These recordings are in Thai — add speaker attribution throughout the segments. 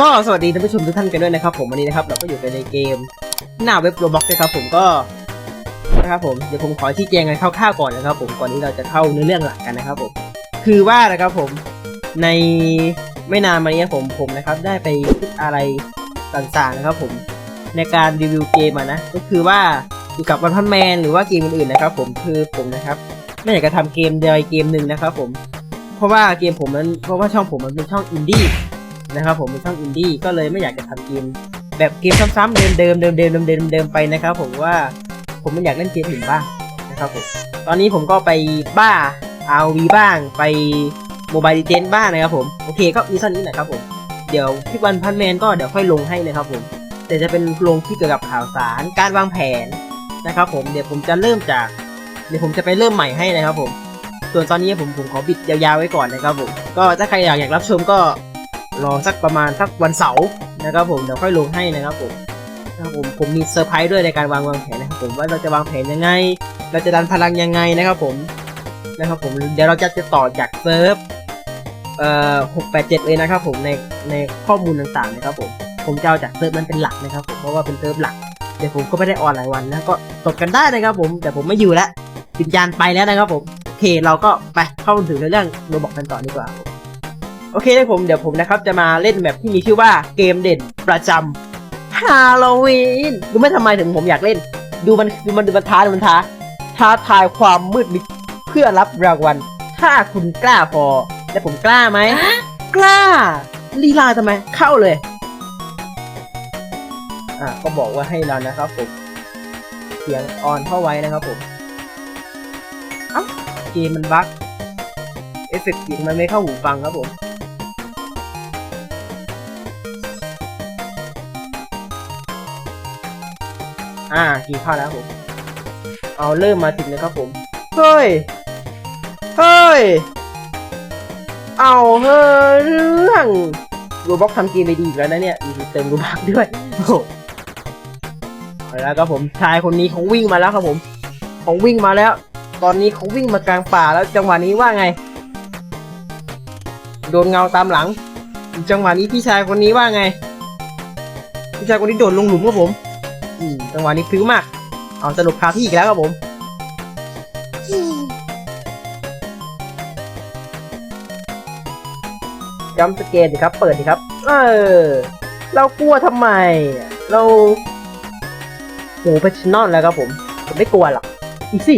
Speaker 1: ก็สวัสดีท่านผู้ชมทุกท่านกันด้วยนะครับผมวันนี้นะครับเราก็อยู่กันในเกมหน้าเว็บโรบ็อกนะครับผมก็นะครับผมเดี๋ยวผมขอชี้แจงกันคร่าวๆก่อนนะครับ ผมก่อนที่เราจะเข้าเนื้อเรื่องหลักกันนะครับผมคือว่านะครับผมในไม่นานมานี้ผมผมนะครับได้ไปคิดอะไรต่างๆนะครับผมในการรีวิวเกมอะนะก็คือว่าเกี่ยวกับวันพันแมนหรือว่าเกมอื่นๆนะครับ ผมคือผมนะครับไม่อยากจะทำเกมใดเกมหนึ่งนะครับ ผม เพราะว่าเกมผมมันเพราะว่าช่องผมมันเป็นช่องอินดี้ นะครับผมเป็นช่องอินดี้ก็เลยไม่อยากจะทำเกมแบบเกมซ้ำๆเดิมๆเดิมๆเดิมๆเดิมๆไปนะครับ ผมว่าผมไม่อยากเล่นเกมอื่นบ้างนะครับผมตอนนี้ผมก็ไปบ้า RV บ้างไปโมบายดีเจนบ้างนะครับผมโอเคก็มีเท่านี้แหละครับผมเดี๋ยวคลิปวันพันแมนก็เดี๋ยวค่อยลงให้นะครับผมแต่จะเป็นลงที่เกี่ยวกับข่าวสารการวางแผนนะครับผมเดี๋ยวผมจะเริ่มจาก เดี๋ยวผมจะไปเริ่มใหม่ให้นะครับผม ส่วนตอนนี้ผมผมขอบิดยาวๆไว้ก่อนนะครับผมก็ถ้าใครอยากอยากรับชมก็ รอสักประมาณสักวันเสาร์นะครับผมเดี๋ยวค่อยลงให้นะครับผมนะครับผมผมมีเซอร์ไพรส์ด้วยในการวางวางแผนนะครับผมว่าเราจะวางแผนยังไง เราจะดันพลังยังไงนะครับผมนะครับผมเดี๋ยวเราจะจะต่อจากเซิร์ฟเอ่อหกแปดเจ็ดเลยนะครับผมในในข้อมูลต่างๆนะครับผมผมจะเอาจากเซิร์ฟนั้นเป็นหลักนะครับผมเพราะว่าเป็นเซิร์ฟหลักเดี๋ยวผมก็ไม่ได้ออนหลายวันนะก็ตดกันได้นะครับผมแต่ผมไม่อยู่แล้ววิญญาณไปแล้วนะครับผมโอเคเราก็ไปเข้าถึงเรื่องโรบอกกันต่อดีกว่า โอเคนะผมเดี๋ยวผมนะครับจะมาเล่นแบบที่มีชื่อว่าเกมเด่นประจำฮาโลวีนรู้ไหมทำไมถึงผมอยากเล่น ดูมันดูมันดูมันท้าดูมันท้าท้าทายความมืดมิดเพื่อรับรางวัลถ้าคุณกล้าพอ และผมกล้าไหมกล้าลีลาทำไมเข้าเลยอะก็บอกว่าให้เรานะครับผมเสียงออนเข้าไว้นะครับผมเอ้าเกมมันบั๊กเอฟเฟกต์เสียงมันไม่เข้าหูฟังครับผม กินข้าวแล้วผม เอาเริ่มมาถึงเลยครับผม เฮ้ย เฮ้ย เอาเฮ้ยเรื่องรูบ็อกทำเกมไปดีอีกแล้วนะเนี่ยมีเติมรูบ็อกด้วยโอ้โหเอาแล้วครับผมชายคนนี้เขาวิ่งมาแล้วครับผมเขาวิ่งมาแล้ว ตอนนี้เขาวิ่งมากลางป่าแล้วจังหวะนี้ว่าไง โดนเงาตามหลัง จังหวะนี้พี่ชายคนนี้ว่าไง พี่ชายคนนี้โดดลงหลุมครับผม อืมจังหวะนี้พิ้วมาก เอาสรุปคาที่อีกแล้วครับผมจำสเกตดิครับ เปิดดิครับ เออ เรากลัวทำไม เราโหเพชนอลแล้วครับผม ผมไม่กลัวหรอกอีสิ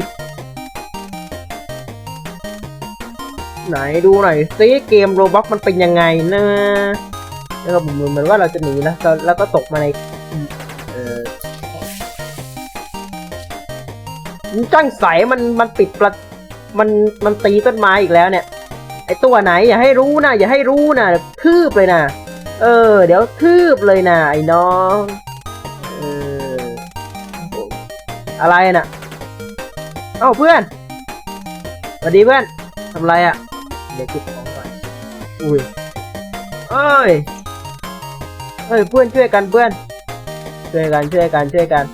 Speaker 1: ไหนดูหน่อยซิเกมโรบ็อกมันเป็นยังไงนะแล้วก็ผมเหมือนว่าเราจะหนีแล้วแล้วก็ตกมาใน จ้างใสมันมันปิดประมันมันตีต้นไม้อีกแล้วเนี่ย ไอตัวไหนอย่าให้รู้นะอย่าให้รู้นะทืบเลยนะเออ เดี๋ยวทืบเลยนะไอ้น้องเอออะไรน่ะเอ้าเพื่อนสวัสดีเพื่อนทำไรอะเดี๋ยวเก็บของก่อนอุ้ยเอ้ยเอ้ยเพื่อนช่วยกันเพื่อนช่วยกันช่วยกันช่วยกัน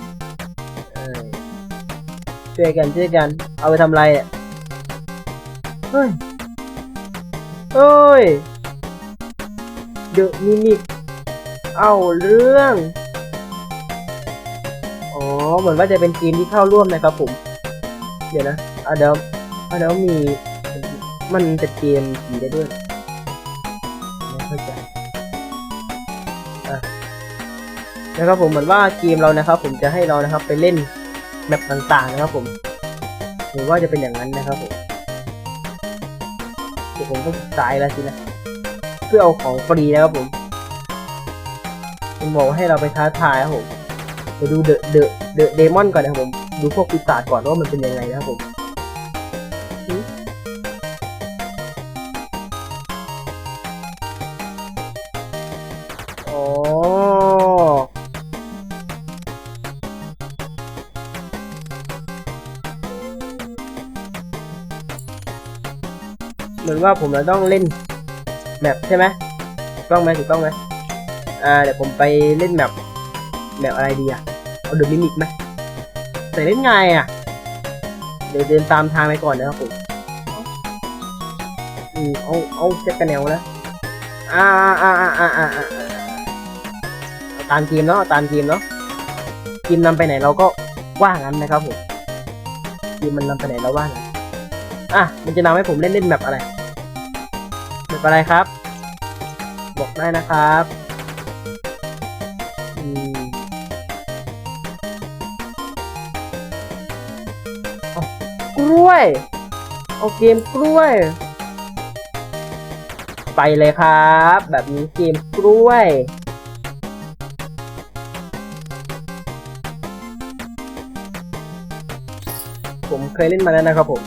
Speaker 1: ช่วยกันช่วยกัน เอาไปทำไรอะ เฮ้ย เฮ้ย เดอะมิมิเอาเรื่อง อ๋อ เหมือนว่าจะเป็นทีมที่เข้าร่วมนะครับผม เดี๋ยวนะอะเดี๋ยวอะเดี๋ยวมี มันจะเกมผีได้ด้วยไม่เข้าใจนะครับผมเหมือนว่าเกมเรานะครับ ผมจะให้เรานะครับไปเล่น แมปต่างๆนะครับผมหรือว่าจะเป็นอย่างนั้นนะครับผมเดี๋ยวผมต้องสายแล้วสินะ เพื่อเอาของฟรีนะครับผมผมบอกให้เราไปท้าทายครับผมไปดูเดอะเดอะเดอะเดมอนก่อนนะครับผม ดูพวกปีศาจก่อนว่ามันเป็นยังไงนะครับผม ว่าผมเราต้องเล่นแมปใช่ไหมถูกต้องไหมถูกต้องไหมอ่าเดี๋ยวผมไปเล่นแมปแมปอะไรดีอะเอาเดอะมิมิกไหมแต่เล่นไงอะเดี๋ยวเดินตามทางไปก่อนนะครับผมอืมเอาเอาเช็คกันแนวนะอ่าอ่าอ่าอ่าอ่าอ่าตามเกมเนาะตามเกมเนาะเกมนำไปไหนเราก็ว่างั้นนะครับผมเกมมันนำไปไหนเราว่างั้นอะมันจะนำให้ผมเล่นเล่นแบบอะไร อะไรครับ บอกได้นะครับอืมเอากล้วย เอาเกมกล้วย ไปเลยครับ แบบนี้เกมกล้วยผมเคยเล่นมาแล้วนะครับผม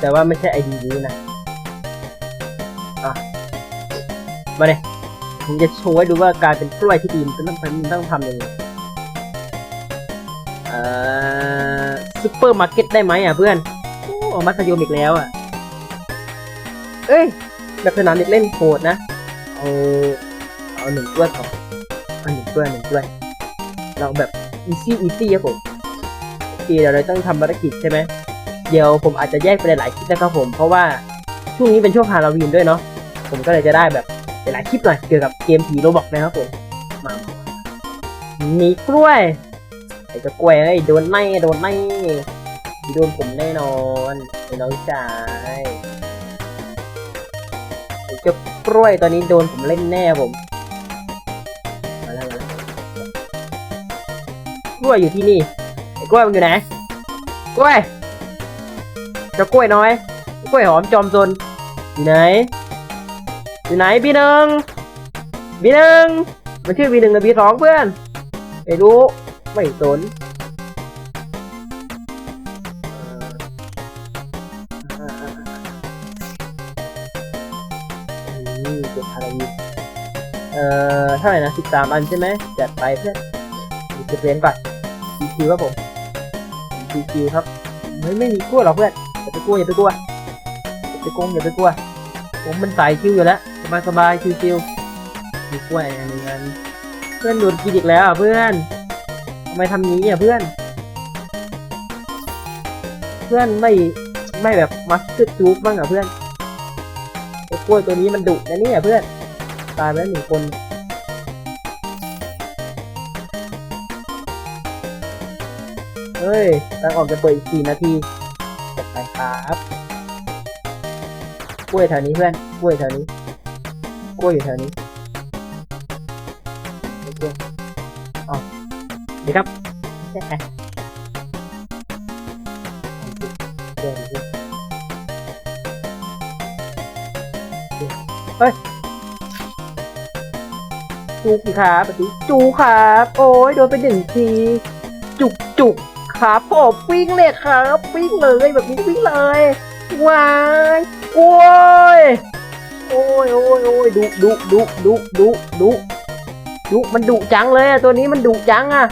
Speaker 1: แต่ว่าไม่ใช่ไอดีนี้นะ มาเลยผมจะโชว์ให้ดูว่าการเป็นกล้วยที่ดีมันต้องมันต้องทำยังไงเอ่อซุปเปอร์มาร์เก็ตได้ไหมอะเพื่อนโอ้มัธยมอีกแล้วอะ เอ้ยแบบสนามเด็กเล่นโหดนะ เอาเอาหนึ่งกล้วยก่อนเอาหนึ่งกล้วยหนึ่งกล้วย เราแบบอีซี่อีซี่ครับผมโอเคเดี๋ยวเราต้องทำภารกิจใช่ไหมเดี๋ยวผมอาจจะแยกไปหลายๆคลิปนะครับผม เพราะว่าช่วงนี้เป็นช่วงฮาโลวีนด้วยเนาะผมก็เลยจะได้แบบ หลายๆคลิปหน่อยเกี่ยวกับเกมผีโรบอกนะครับผมมามีกล้วยไอ้เจ้ากล้วยไอ้โดนไน่โดนไน่โดนผมแน่นอนไอ้น้องชายไอ้เจ้ากล้วยตอนนี้โดนผมเล่นแน่ผมมาแล้วมาแล้วกล้วยอยู่ที่นี่ไอ้กล้วยมันอยู่ไหนกล้วยเจ้ากล้วยน้อยกล้วยหอมจอมซนอยู่ไหน อยู่ไหนบีหนึ่งบีหนึ่งมันชื่อบีหนึ่งหรือบีสองเพื่อนไม่รู้ไม่สนเอ่อนี่เก็บอะไรอยู่เอ่อเท่าไหร่นะสิบสามอันใช่ไหมจัดไปเพื่อนเก็บเหรียญก่อนคิวครับผมคิวครับไม่ไม่มีกลัวหรอกเพื่อนอย่าไปกลัวอย่าไปกลัวอย่าไปโกงอย่าไปกลัวผมมันสายชิวอยู่แล้ว บายสบายชิวชิวมีกล้วยอันนึงอันเพื่อนโดนกินอีกแล้วอะเพื่อนทำไมทำนี้อะเพื่อน เพื่อนไม่ไม่แบบมัสต์จูบบ้างอะเพื่อนกล้วยตัวนี้มันดุนะเนี่ยเพื่อน ตายไปแล้วหนึ่งคนเฮ้ยทางออกจะเปิดอีกสี่นาทีจัดไปครับกล้วยแถวนี้เพื่อนกล้วยแถวนี้ กล้วยอยู่แถวนี้โอเคอ๋อดีครับเดี๋ยวเดี๋ยวเฮ้ยจูกครับปฏิจูครับ โอ้ยโดนไปหนึ่งที จุกจุกครับผมวิ่งเลยครับ วิ่งเลยแบบนี้วิ่งเลยวายโอ้ย โอ้ยโอ้ยโอ้ยดุดุดุดุดุดุดุมันดุจังเลยอะตัวนี้มันดุจังอะ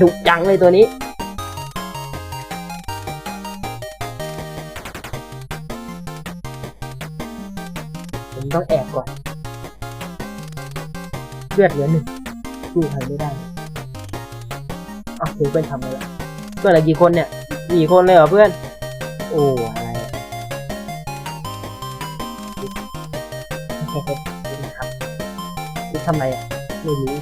Speaker 1: ดุจังเลยตัวนี้ เลือดเหลือหนึ่งสู้ใครไม่ได้อ้าวเพื่อนทำอะไรเพื่อนอะไรกี่คนเนี่ยสี่คนเลยเหรอเพื่อน โอ้อะไรครับนี่ทำไมอะไม่รู้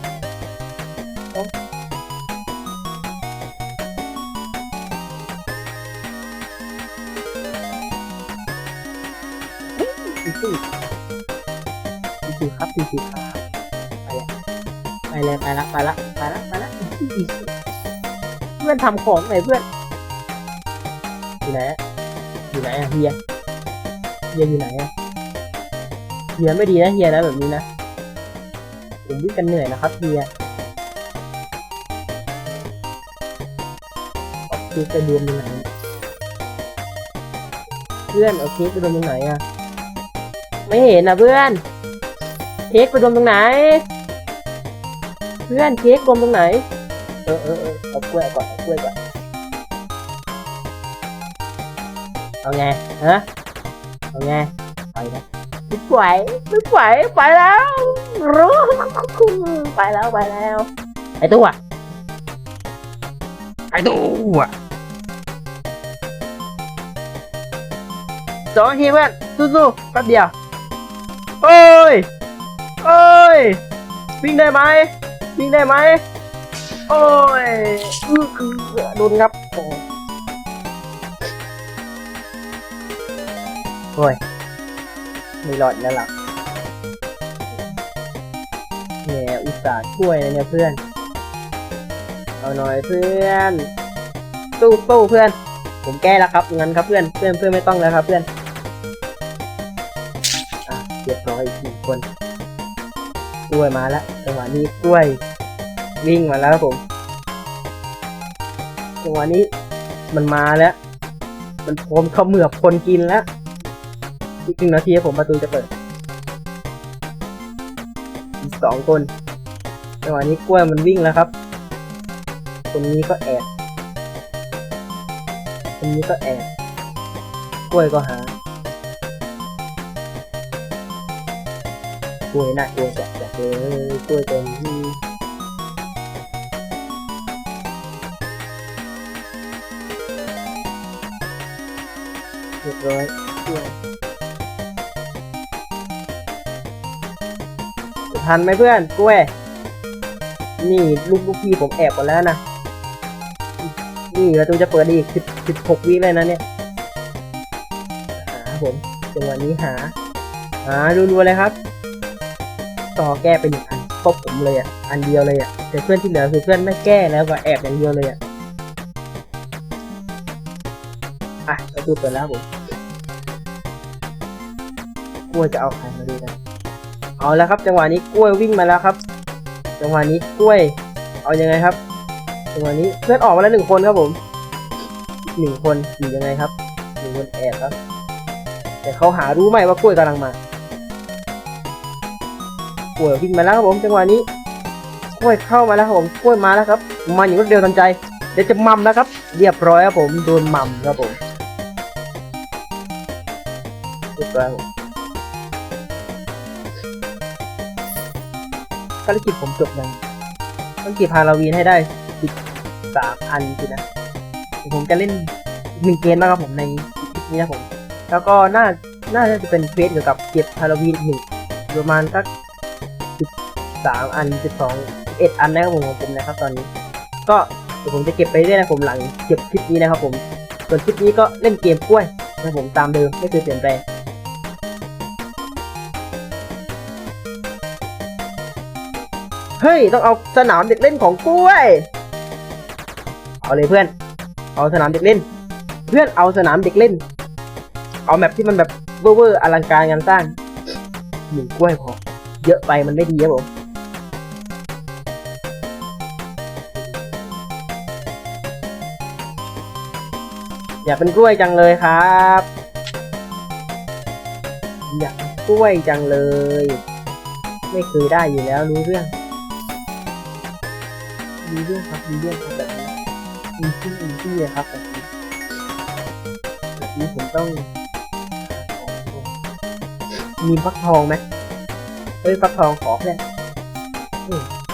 Speaker 1: ไปลยไปเลยไปละไปละไปละไปละเพื่อนทำของไหนเพื่อนอยู่ไหนอยู่ไหนอะเฮียเฮียอยู่ไหนอะเฮียไม่ดีนะเฮียนะแบบนี้นะผมวิ่งกันเหนื่อยนะครับเฮียเอเค้กไปรวมตรงไหน เพื่อนเอาเค้กไปรวมตรงไหนอะไม่เห็นนะเพื่อน เค้กไปรวมตรงไหน พื่อนเค้กรวมตรงไหน เออเออเออเอากล้วยก่อนเอากล้วยก่อนเอาไงฮะเอาไงไปนะไม่ไหวไม่ไหวไปแล้วรู้ไปแล้วไปแล้วไอ้ตัวไปดูอะสองนาทีเพื่อนสู้ๆแป๊บเดียวเอ้ยเอ้ยวิ่งได้ไหม วิ่งได้ไหมโอ้ยอื้อคือโดนครับโอ้โอ้ยไม่รอดแล้วล่ะแหมอุตส่าห์ช่วยนะเนี่ยเพื่อน เอาหน่อยเพื่อน สู้สู้เพื่อน ผมแก้แล้วครับงั้นครับเพื่อนเพื่อนเพื่อนไม่ต้องแล้วครับเพื่อนอะเรียบร้อยอีกหนึ่งคน กล้วยมาแล้วจังหวะนี้กล้วยวิ่งมาแล้วครับผมจังหวะนี้มันมาแล้ว มันพรมเขาเมือบคนกินแล้วอีกหนึ่งนาทีครับผมประตูจะเปิดอีกสองคนจังหวะนี้กล้วยมันวิ่งแล้วครับคนนี้ก็แอบคนนี้ก็แอบกล้วยก็หา ล้วยน่ากลัวจัดจัดเลยกล้วยตัวนี้เรียบร้อยกล้วยจะทันไหมเพื่อนกล้วย นี่ลูกลูกพี่ผมแอบหมดแล้วนะ นี่ประตูจะเปิดอีกสิบสิบหกวิเลยนะเนี่ย หาผมจังหวะนี้หา หารัวๆเลยครับ ต่อแก้ไปหนึ่งอันครบผมเลยอะ อันเดียวเลยอะแต่เพื่อนที่เหลือคือเพื่อนไม่แก้แล้วก็แอบอย่างเดียวเลยอะ อะประตูเปิดแล้วผมกล้วยจะเอาใครมาดูกัน เอาแล้วครับ จังหวะนี้กล้วยวิ่งมาแล้วครับ จังหวะนี้กล้วย เอายังไงครับ จังหวะนี้เพื่อนออกมาแล้วหนึ่งคนครับผมหนึ่งคนอยู่ยังไงครับหนึ่งคนแอบครับ แต่เขาหารู้ไหมว่ากล้วยกำลังมา กล้วยวิ่งมาแล้วครับผมจังหวะนี้กล้วยเข้ามาแล้วครับผมกล้วยมาแล้วครับมาอย่างรวดเร็วทันใจเดี๋ยวจะมัมแล้วครับ เรียบร้อยครับผมโดนมัมครับผมเรียบร้อยครับผมภารกิจผมจบยังต้องเก็บฮาโลวีนให้ได้สามอันสินะผมจะเล่นหนึ่งเกมนะครับผมในคลิปนี้นะผม แล้วก็น่าน่าจะเป็นเฟสเกี่ยวกับเก็บฮาโลวีนหนึ่งประมาณสัก 13 อัน 12 11 อันนะครับผมของผมนะครับตอนนี้ ก็ผมจะเก็บไปเรื่อยนะผมหลังเก็บคลิปนี้นะครับผมส่วนคลิปนี้ก็เล่นเกมกล้วยนะผมตามเดิมไม่เคยเปลี่ยนแปลงเฮ้ย ต้องเอาสนามเด็กเล่นของกล้วย เอาเลยเพื่อน เอาสนามเด็กเล่น เพื่อนเอาสนามเด็กเล่น เอาแมปที่มันแบบเวอร์อลังการงานสร้างหนึ่งกล้วยพอเยอะไปมันไม่ดีครับผม อยากเป็นกล้วยจังเลยครับ อยากเป็นกล้วยจังเลย ไม่เคยได้อยู่แล้วรู้เรื่องรู้เรื่องครับรู้เรื่องครับแบบนี้อีซี่อีซี่เลยครับแบบนี้แบบนี้ผมต้องมีฟักทองไหมเฮ้ยฟักทองขอเพื่อน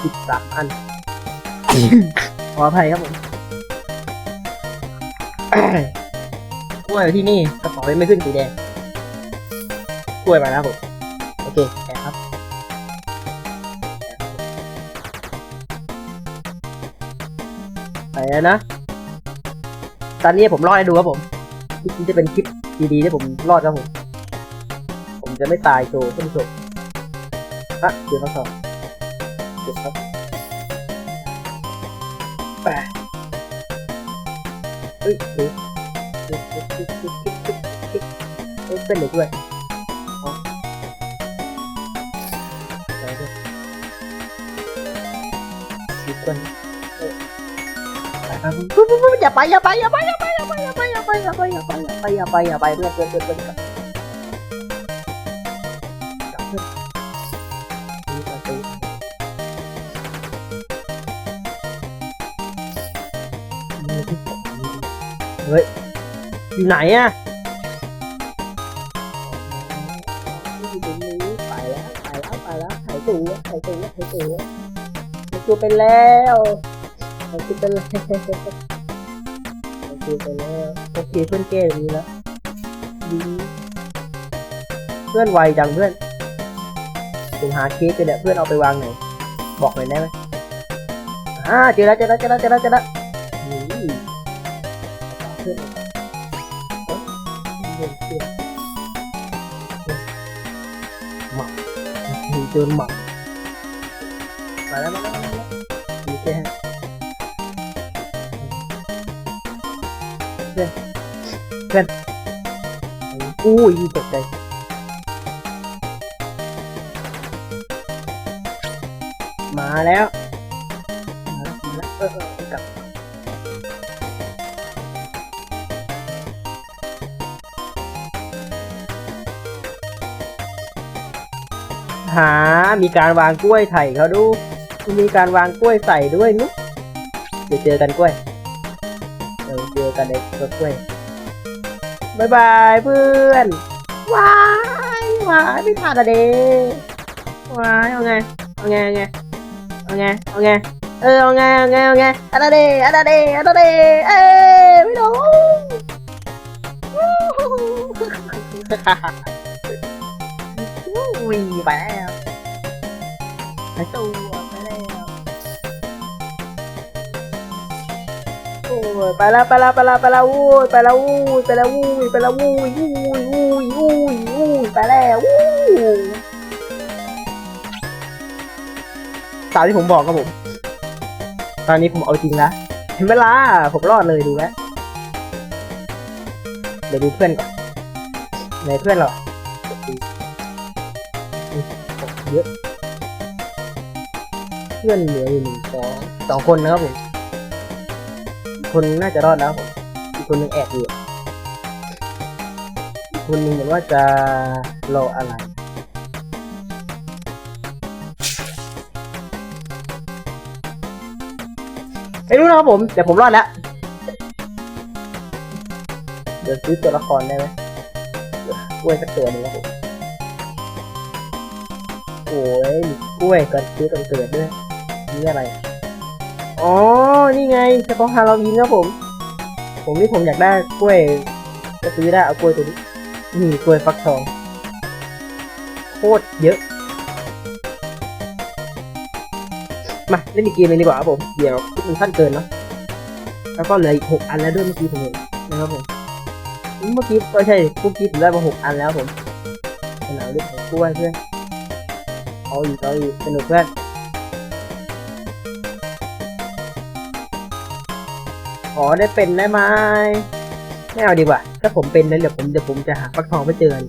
Speaker 1: สิบสามอัน ขออภัยครับผม กล้วยที่นี่กระเป๋ายังไม่ขึ้นสีแดงกล้วยมาแล้วผมโอเคแอบครับไปแล้วนะ ตอนนี้ผมรอดให้ดูครับผมคลิปนี้จะเป็นคลิปดีๆที่ผมรอดครับผม ผมจะไม่ตายโชว์ท่านผู้ชมอะเดี๋ยวเขาสอบเดี๋ยวครับแปะเฮ้ย เฮ้ยเฮ้ยเฮ้ยเฮ้ยเฮ้ยเฮ้ยเฮ้ยเฮ้ยเฮ้ยเป็นเหล็กด้วยอ๋อไปด้วยคิดก่อนครับปุ๊บปุ๊บปุ๊บอย่าไปอย่าไปอย่าไปอย่าไปอย่าไปอย่าไปอย่าไปอย่าไปอย่าไปอย่าไปอย่าไปอย่าไปเพื่อนเพื่อนเพื่อน อยู่ไหนอะอยู่ตรงนี้ไปแล้วไปแล้วไปแล้วถ่ายตัวถ่ายตัวถ่ายตัวถ่ายตัวไปแล้วถ่ายตัวไปแล้วไปแล้วโอเคเพื่อนแก้อย่างนี้แล้วดีเพื่อนไวจังเพื่อนผมหาเค้กกันเนี่ยเพื่อนเอาไปวางไหนบอกหน่อยได้ไหมอ่าเจอแล้วเจอแล้วเจอแล้วเจอแล้วเจอแล้ว มีโจนหมักมาแล้วมาแล้วมาแล้วมีแค่เพื่อนเพื่อนอุ้ยตกใจมาแล้วมาแล้วมาแล้วเออเออกลับ หา มีการวางกล้วยไถ่เขาดู มีการวางกล้วยใส่ด้วยนุ๊กเดี๋ยวเจอกันกล้วยเดี๋ยวเจอกันในกล้วยบายบายเพื่อนว้ายว้ายไม่ทันอะเดว้ายเอาไงเอาไงเอาไงเอาไงเอาไงเออเอาไงเอาไงเอาไงอันนั้นเดอันนั้นเดอันนั้นเดเอ้ยไม่โดนอุ้ยไปแล้วไป ตัวไปแล้วโอ้ยไปแล้วไปแล้วไปแล้วไปแล้วอู้ยไปแล้วอู้ยไปแล้วอู้ยไปแล้วอู้ยอู้ยอู้ยอู้ยอู้ยไปแล้วอู้ตามที่ผมบอกครับผม ตอนนี้ผมเอาจริงละเห็นเวลาผมรอดเลยดูแล้วเดี๋ยวดูเพื่อนก่อนในเพื่อนเรา เพื่อนเหลืออยู่หนึ่งสองสองคนนะครับผม คนน่าจะรอดแล้วครับผมอีกคนหนึงแอบอยู่อีกคนหนึงเหมือนว่าจะรออะไรไม่รู้นะครับผมแต่ผมรอดแล้ว เดี๋ยวซื้อตัวละครได้ไหมกล้วยสักตัวนึงครับผมโอ้ยมีกล้วยก่อนซื้อก่อนเกิดด้วย นี่อะไร อ๋อ นี่ไงเฉพาะฮาโลวีนครับผม ผมนี่ผมอยากได้กล้วยจะซื้อได้เอากล้วยตัวนี้ นี่กล้วยฟักทอง โคตรเยอะ มาเล่นอีกเกมเลยดีกว่าครับผม เดี๋ยวคลิปมันสั้นเกินเนาะ แล้วก็เหลืออีกหกอันแล้วด้วยเมื่อกี้ผมเห็นนะครับผม เมื่อกี้ก็ใช่เมื่อกี้ผมได้มาหกอันแล้วผมสนามเล่นกล้วยเพื่อนเอาอีกเอาอีกสนุกเพื่อน อได้เป็นได้ไหมไม่เอาดีกว่า ถ้าผมเป็นนั้นเดี๋ยวผมเดี๋ยวผมจะหาฟักทองไปเจอน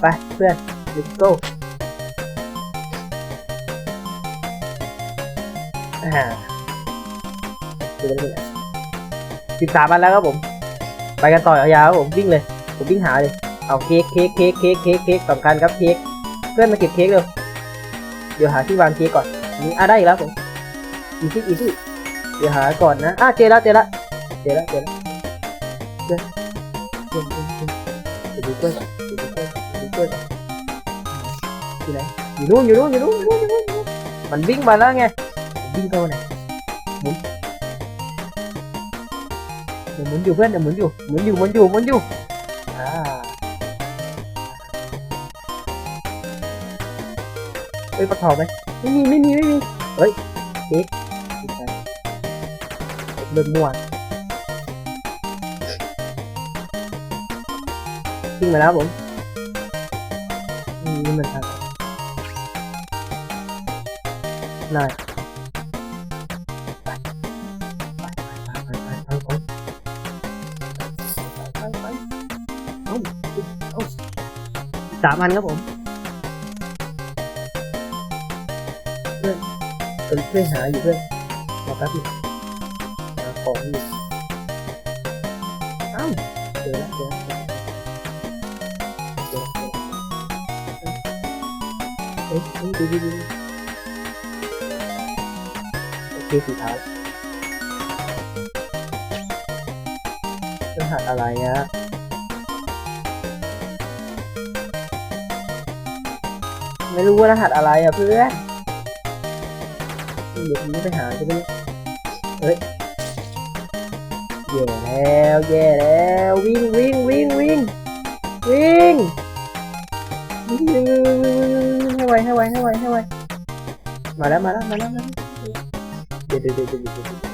Speaker 1: ไปเพื่อน let's go อ่าดูกันเลยสิบสามอันแล้วครับผม ไปกันต่อยาวๆครับผมวิ่งเลย ผมวิ่งหาเลย เอาเค้กเค้กเค้กเค้กเค้กเค้กสำคัญครับเค้ก เพื่อนมาเก็บเค้กเร็วเดี๋ยวหาที่วางเค้กก่อนนี่อะได้อีกแล้วผมอีซี่อีซี่เดี๋ยวหาก่อนนะอะเจอแล้วเจอแล้วเจอแล้วเจอแล้วเจอเจอเจอเจอเดี๋ยวดูกล้วยเดี๋ยวดูกล้วยเดี๋ยวดูกล้วยอยู่ไหนอยู่นู่นอยู่นู่นอยู่นู่นอยู่นู่นอยู่นู่นอยู่นู่นมันวิ่งมาแล้วไงวิ่งเข้าไหนหมุนเดี๋ยวหมุนอยู่เพื่อนเดี๋ยวหมุนอยู่หมุนอยู่หมุนอยู่หมุนอยู่อ่า เอ้ยปลาทองไหมไม่มีไม่มีไม่มีเฮ้ยเค้กไม่ใช่เริ่มม่วนวิ่งมาแล้วผมอืมนี่มันทางนายสามอันครับผม เพื่อนช่วยหาอยู่เพื่อนรอแป๊บนึงหาของอยู่อ้าวเจอแล้วเจอแล้วเจอแล้ยดูดูดูโอเคสุดท้ายรหัสอะไรอะไม่รู้ว่ารหัสอะไรอะเพื่อน เดี๋ยวผมจะไปหาใช่ไหมเฮ้ยแย่แล้วแย่แล้ววิ่งวิ่งวิ่งวิ่งวิ่งวิ่งวิ่งวิ่งวิ่งวิ่งวิ่งให้ไวให้ไวให้ไวให้ไวมาแล้วมาแล้วมาแล้วมาแล้วเดี๋ยวเดี๋ยวเดี๋ยวเดี๋ยว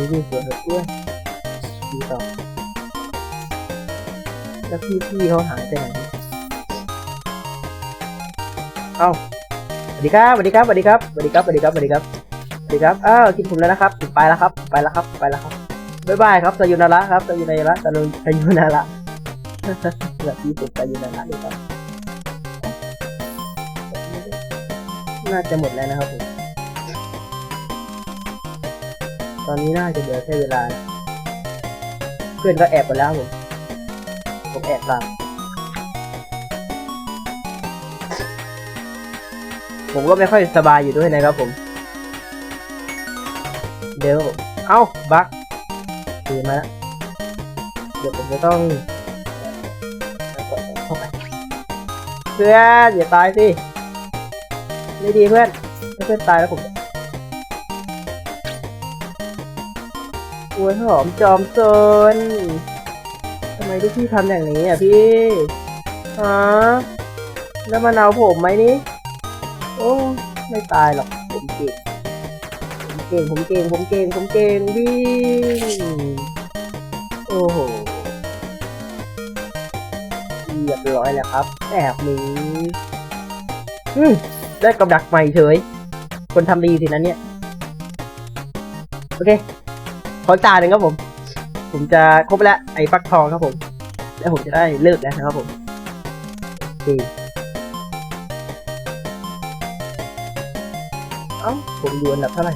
Speaker 1: นี้วิ่งสวนกับกล้วยดีต่อแล้วพี่พี่เขาหายไปไหนเอ้าสวัสดีครับสวัสดีครับสวัสดีครับสวัสดีครับสวัสดีครับสวัสดีครับสวัสดีครับอ้าวกินผมแล้วนะครับผมไปแล้วครับไปแล้วครับไปแล้วครับบ๊ายบายครับซายูนาระครับซายูนาระซายูซายูนาระแบบที่สุดซายูนาระเลยครับน่าจะหมดแล้วนะครับผม อนนี้น่าจะเหลือแค่เวลา เพื่อนก็แอบไปแล้วผม ผมแอบตามผมก็ไม่ค่อยสบายอยู่ด้วยนะครับผม เดี๋ยวผมเอ้า บักตีมาแล้ว เดี๋ยวผมจะต้องเข้าไปเพื่อนอย่าตายสิ ไม่ดีเพื่อน เพื่อนตายแล้วผม กล้วยหอมจอมโซนทำไมลูกพี่ทำอย่างนี้อะพี่ฮะแล้วมันเอาผมไหมนี่ โอ้ไม่ตายหรอกผมเก่งผมเก่งผมเก่งผมเก่งผมเก่งวิ่งโอ้โหเรียบร้อยแล้วครับแบบนี้ได้กับดักใหม่เฉย คนทำดีสินะเนี่ย โอเค อตาหนึ่งครับผม ผมจะครบแล้วไอ้ฟักทองครับผม แล้วผมจะได้เลิกแล้วนะครับผมโอเคเอ้าผมอยู่อันดับเท่าไหร่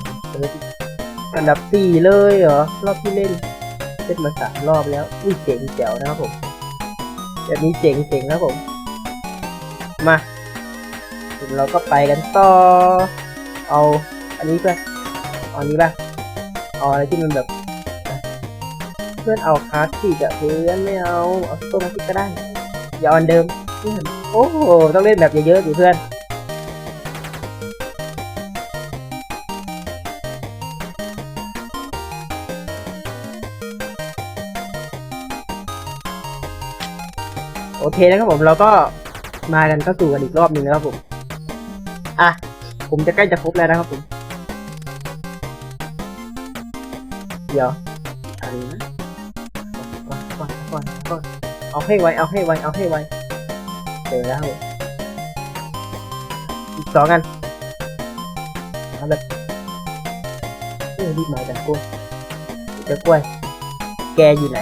Speaker 1: อันดับสี่เลยเหรอรอบที่เล่นเล่นมาสามรอบแล้วอุ้ยเจ๋งแจ๋วนะครับผมแบบนี้เจ๋งเจ๋งครับผม มาเดี๋ยวเราก็ไปกันต่อ เอาอันนี้ไปเอาอันนี้ป่ะเอาอะไรที่มันแบบ พื่อนเอาคลาสสิกอะเพื่อนไม่เอาเอาซุปเปอร์มาร์เก็ตก็ได้อย่าเอาอันเดิมเพื่อนโอ้โหต้องเล่นแบบเยอะๆดิเพื่อนโอเคนะครับผมเราก็มากันเข้าสู่กันอีกรอบหนึ่งนะครับผม อะ ผมจะใกล้จะครบแล้วนะครับผม เดี๋ยว เอาให้ไว เอาให้ไว เอาให้ไว เจอแล้ว อีกสองกันเอาแบบเออรีบมาแต่กล้วยเจอกล้วย แกอยู่ไหน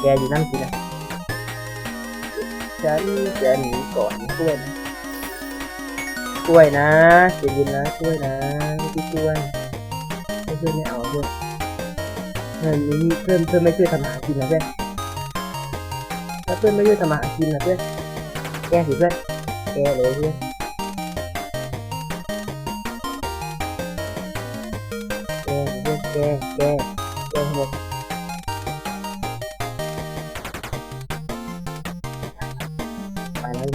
Speaker 1: แกอยู่นั่นสินะฉันจะหนีก่อนกล้วยนะกล้วยนะเย็นๆนะกล้วยนะไม่ใช่กล้วยไม่ช่วยไม่เอาเพื่อนเพื่อนนี่เพื่อนเพื่อนไม่ช่วยทำหากินนะเพื่อ เพื่อนไม่ช่วยทำอาหากินนะเพื่อนแกสิเพื่อนแกเลยเพื่อนแกเพื่อนแกแกแกให้หมดไปแล้ว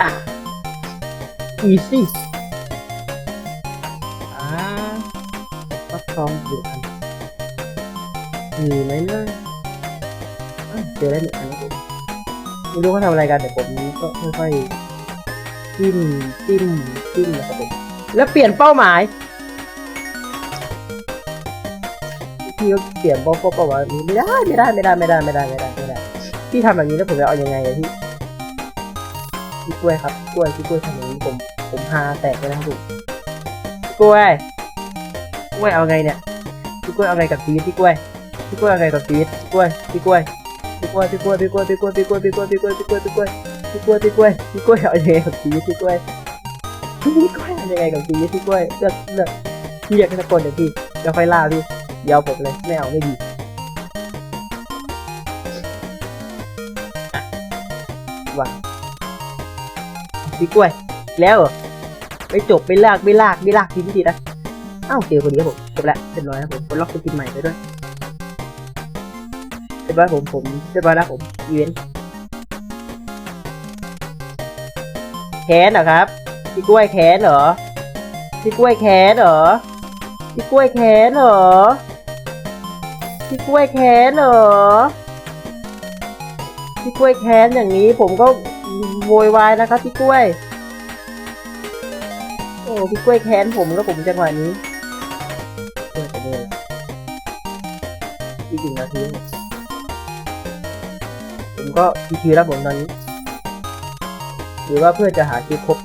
Speaker 1: อ่ มีไหมนะอะเจอแล้วหนึ่งอันแล้วไม่รู้เขาทำอะไรกันแต่ผมก็ค่อยๆจิ้มจิ้มจิ้มนะครับผมแล้วเปลี่ยนเป้าหมายพี่ก็เปลี่ยนเป้าเป้าเป้าหมายไม่ได้ไม่ได้ไม่ได้ไม่ได้ไม่ได้ไม่ได้ไม่ได้พี่ทำแบบนี้แล้วผมจะเอายังไงอะพี่พี่กล้วยครับพี่กล้วยพี่กล้วยทำอย่างนี้ผมผมฮาแตกเลยนะครับผมพี่กล้วยพี่กล้วยเอาไงเนี่ยพี่กล้วยเอาไงกับชีวิตพี่กล้วย พี่กล้วยอาไงกับชีวิตพี่กล้วยพี่กล้วยพี่กล้วยพี่กล้วยพี่กล้วยพี่กล้วยพี่กล้วยพี่กล้วยพี่กล้วยพี่กล้วยพี่กล้วยพี่กล้วยพี่กล้วยพี่กล้วยเอายังไงกับชีวิตพี่กล้วยพี่กล้วยเอายังไงกับชีวิตพี่กล้วยเลือกเลือกพี่อยากตะโกนเดี๋ยวพี่เดี๋ยวค่อยล่าพี่เดี๋ยวผมเลยไม่เอาไม่ดีวางพี่กล้วยแล้วเหรอไม่จบไม่ลากไม่ลากไม่ลากทีพี่ทีนะอ้าวเจอคนนี้ครับผมจบแล้วเรียบร้อยครับผมคนล็อกสกินใหม่ไปด้วย เรียบร้อยผมผมเรียบร้อยแล้วผมอีเวนต์แขนเหรอครับพี่กล้วยแขนเหรอพี่กล้วยแขนเหรอพี่กล้วยแขนเหรอพี่กล้วยแขนเหรอพี่กล้วยแขนอย่างนี้ผมก็โวยวายนะครับพี่กล้วย โอ้พี่กล้วยแค้นผมแล้วผมจังหวะนี้กล้วยไปเลยอีกหนึ่งนาทีผม ก็ทีๆแล้วผมตอนนี้ หรือว่าเพื่อจะหาคิวครบ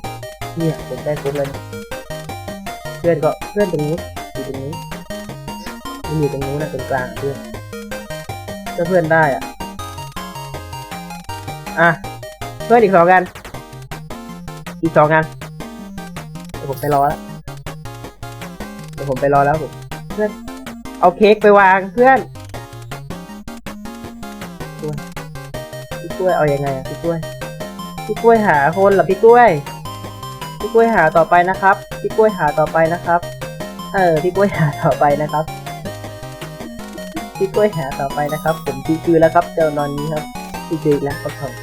Speaker 1: เนี่ยผมได้ครบแล้วเนี่ยเพื่อนก็เพื่อนตรงนี้อยู่ตรงนี้มันอยู่ตรงนู้นนะตรงกลางเพื่อนถ้าเพื่อนได้อะอะเพื่อนอีกสองกัน อีกสองกันเดี๋ยวผมไปรอแล้วเดี๋ยวผมไปรอแล้วผมเพื่อนเอาเค้กไปวางเพื่อน กล้วยเอายังไงอะพี่กล้วย พี่กล้วยหาคนเหรอพี่กล้วย พี่กล้วยหาต่อไปนะครับ พี่กล้วยหาต่อไปนะครับ เออพี่กล้วยหาต่อไปนะครับ พี่กล้วยหาต่อไปนะครับ ผมพี่คือแล้วครับ เจ้านอนนี้ครับพี่คือแล้วครับผม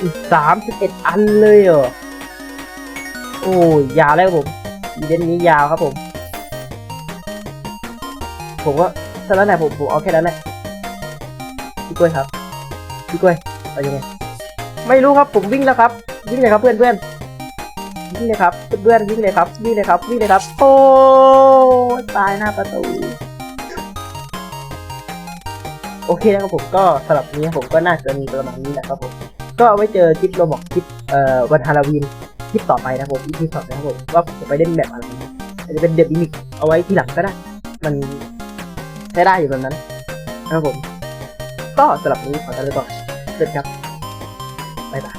Speaker 1: อีกสามสิบเอ็ดอันเลยเหรอโอ้ยยาวแล้วครับผมอีเวนต์นี้ยาวครับผม ผมก็เท่านั้นแหละผมผมเอาแค่นั้นแหละพี่กล้วยครับ พี่กล้วยเอายังไงไม่รู้ครับผมวิ่งแล้วครับวิ่งเลยครับเพื่อนเพื่อนวิ่งเลยครับเพื่อนวิ่งเลยครับวิ่งเลยครับวิ่งเลยครับ โอ้ตายหน้าประตูโอเคนะครับผมก็สำหรับนี้ผมก็น่าจะมีประมาณนี้แหละครับผมก็เอาไว้เจอคลิปโรบอกคลิปเอ่อวันฮาโลวีนคลิปต่อไปนะครับผมอีพีต่อไปนะครับผมว่าผมจะไปเล่นแบบอะไรอาจจะเป็นเดบิมิกเอาไว้ทีหลังก็ได้ มันใช้ได้อยู่แบบนั้นนะครับผม ก็สำหรับนี้ขอตัวไปก่อน สวัสดีครับบ๊ายบาย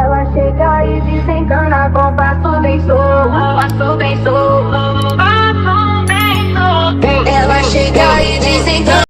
Speaker 2: Ela chega e desencana com passo bem solto, passo bem solto, passo bem solto. Ela chega e desencana